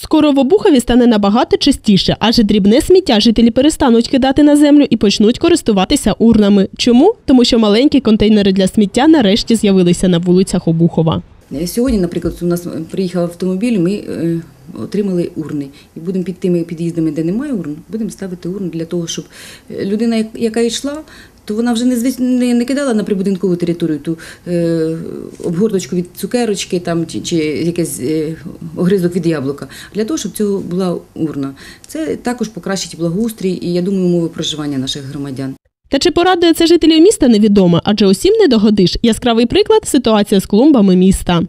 Скоро в Обухові стане набагато чистіше, адже дрібне сміття жителі перестануть кидати на землю і почнуть користуватися урнами. Чому? Тому що маленькі контейнери для сміття нарешті з'явилися на вулицях Обухова. Е, Сьогодні, наприклад, у нас приїхав автомобіль, ми е, отримали урни. І будемо під тими під'їздами, де немає урн, будемо ставити урни для того, щоб е, людина, як- яка йшла, то вона вже не, не, не кидала на прибудинкову територію ту е, обгорточку від цукерочки там, чи, чи якийсь е, огризок від яблука, для того, щоб цього була урна. Це також покращить благоустрій і, я думаю, умови проживання наших громадян. Та чи порадує це жителів міста невідомо, адже усім не догодиш. Яскравий приклад ситуація з клумбами міста.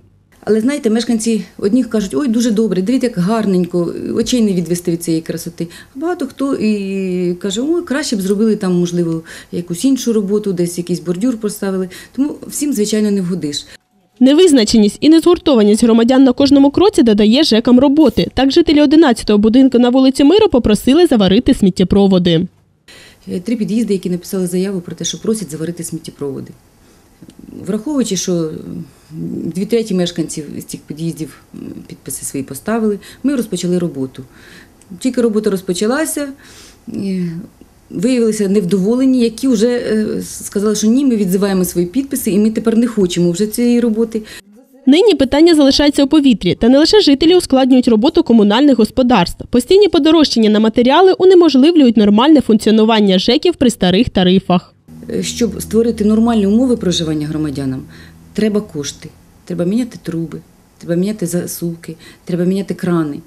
Але знаєте, мешканці одні кажуть, ой, дуже добре, дивіться, як гарненько, очей не відвести від цієї красоти. А багато хто і каже, ой, краще б зробили там, можливо, якусь іншу роботу, десь якийсь бордюр поставили. Тому всім, звичайно, не вгодиш. Невизначеність і незгуртованість громадян на кожному кроці додає жекам роботи. Так жителі 11-го будинку на вулиці Миру попросили заварити сміттєпроводи. Е, Три під'їзди, які написали заяву про те, що просять заварити сміттєпроводи. Враховуючи, що дві треті мешканців з цих під'їздів підписи свої поставили, ми розпочали роботу. Тільки робота розпочалася, виявилися невдоволені, які вже е, сказали, що ні, ми відзиваємо свої підписи і ми тепер не хочемо вже цієї роботи. Нині питання залишається у повітрі, та не лише жителі ускладнюють роботу комунальних господарств. Постійні подорожчання на матеріали унеможливлюють нормальне функціонування ЖЕКів при старих тарифах. Е, Щоб створити нормальні умови проживання громадянам, треба кошти. Треба міняти труби, треба міняти засувки, треба міняти крани.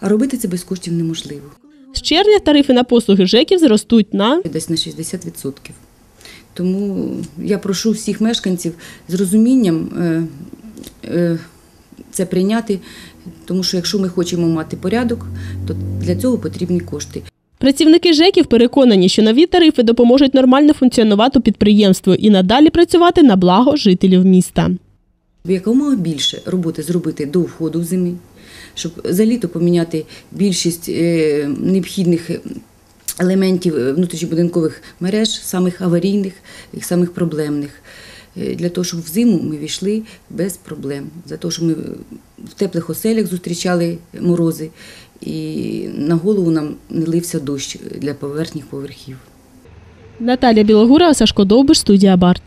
А робити це без коштів неможливо. З червня тарифи на послуги ЖЕКів зростуть на Десь на 60%. Тому я прошу всіх мешканців з розумінням е, е, це прийняти, тому що якщо ми хочемо мати порядок, то для цього потрібні кошти. Працівники ЖЕКів переконані, що нові тарифи допоможуть нормально функціонувати підприємству і надалі працювати на благо жителів міста. якомога більше роботи зробити до входу в зими, щоб за літо поміняти більшість е, необхідних елементів е, внутрішньобудинкових мереж, самих аварійних і самих проблемних. Е, Для того, щоб в зиму ми війшли без проблем. За те, що ми в теплих оселях зустрічали морози, і на голову нам не лився дощ для поверхніх поверхів. Наталя Білогура, Сашко Довбиш, студія Барт.